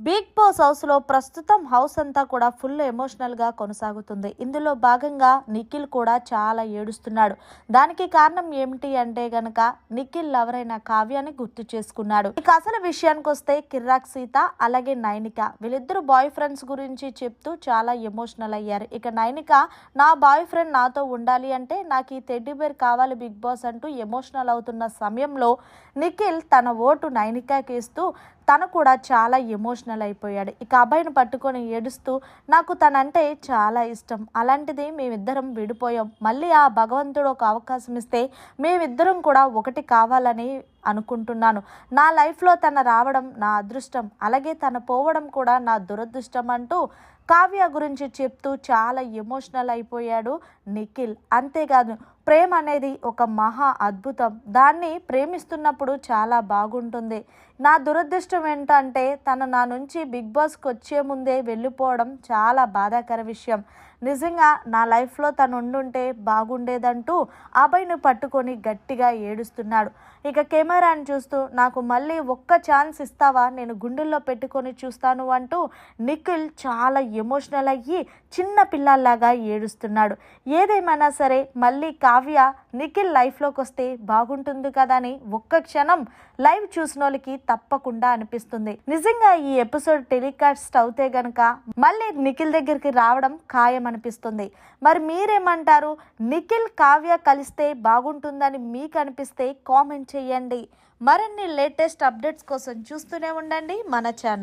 Bigg Boss హౌస్లో ప్రస్తుతం house అంతా కూడా ఫుల్ ఎమోషనల్గా కొనసాగుతుంది. ఇందులో భాగంగా నిఖిల్ కూడా చాలా ఏడుస్తున్నాడు. దానికి కారణం ఏమిటి అంటే గనక నిఖిల్ ఎవరైనా కావ్యాన్ని గుర్తు చేసుకున్నాడు. ఇక అసలు విషయానికి వస్తే కిర్రాక్ సీత అలాగే నైనిక. వీళ్ళిద్దరు బాయ్ ఫ్రెండ్స్ గురించి చెప్తూ చాలా ఎమోషనల్ అయ్యారు. ఇక నైనిక నా బాయ్ ఫ్రెండ్ నాతో ఉండాలి అంటే నాకు ఈ టెడ్డీ బేర్ కావాలి బిగ్ బాస్ అంటూ ఎమోషనల్ అవుతున్న సమయంలో నిఖిల్ తన ఓటు నైనికాకి ఇస్తూ తను కూడా చాలా ఎమోషనల్ అయిపోయాడు ఇక అబ్బాయిని పట్టుకొని ఏడుస్తూ నాకు తనంటే చాలా ఇష్టం. అలాంటిది మేమిద్దరం విడిపోయాం. మళ్ళీ ఆ భగవంతుడు ఒక అవకాశం ఇస్తే మేమిద్దరం కూడా ఒకటి కావాలని అనుకుంటున్నాను. నా లైఫ్లో తన రావడం నా అదృష్టం. అలాగే తన పోవడం కూడా నా దురదృష్టం అంటూ కావ్య గురించి చెప్తూ చాలా ఎమోషనల్ అయిపోయాడు నిఖిల్. అంతేకాదు ప్రేమ అనేది ఒక మహా అద్భుతం. దాన్ని ప్రేమిస్తున్నప్పుడు చాలా బాగుంటుంది. నా దురదృష్టం ఏంటంటే తను నా నుంచి బిగ్ బాస్కి వచ్చే ముందే వెళ్ళిపోవడం చాలా బాధాకర విషయం. నిజంగా నా లైఫ్లో తను ఉండుంటే బాగుండేదంటూ అభయ్ను పట్టుకొని గట్టిగా ఏడుస్తున్నాడు. ఇక కెమెరాని చూస్తూ నాకు మళ్ళీ ఒక్క ఛాన్స్ ఇస్తావా? నేను గుండెల్లో పెట్టుకొని చూస్తాను అంటూ నిఖిల్ చాలా ఎమోషనల్ అయ్యి చిన్న పిల్లల్లాగా ఏడుస్తున్నాడు. ఏదేమైనా సరే మళ్ళీ కావ్య నిఖిల్ లైఫ్లోకి వస్తే బాగుంటుంది కదా అని ఒక్క క్షణం లైవ్ చూసిన వాళ్ళకి తప్పకుండా అనిపిస్తుంది. నిజంగా ఈ ఎపిసోడ్ టెలికాస్ట్ అవుతే గనక మళ్ళీ నిఖిల్ దగ్గరికి రావడం ఖాయం అనిపిస్తుంది. మరి మీరేమంటారు? నిఖిల్ కావ్య కలిస్తే బాగుంటుందని మీకు అనిపిస్తే కామెంట్ చేయండి. మరిన్ని లేటెస్ట్ అప్డేట్స్ కోసం చూస్తూనే ఉండండి మన ఛానల్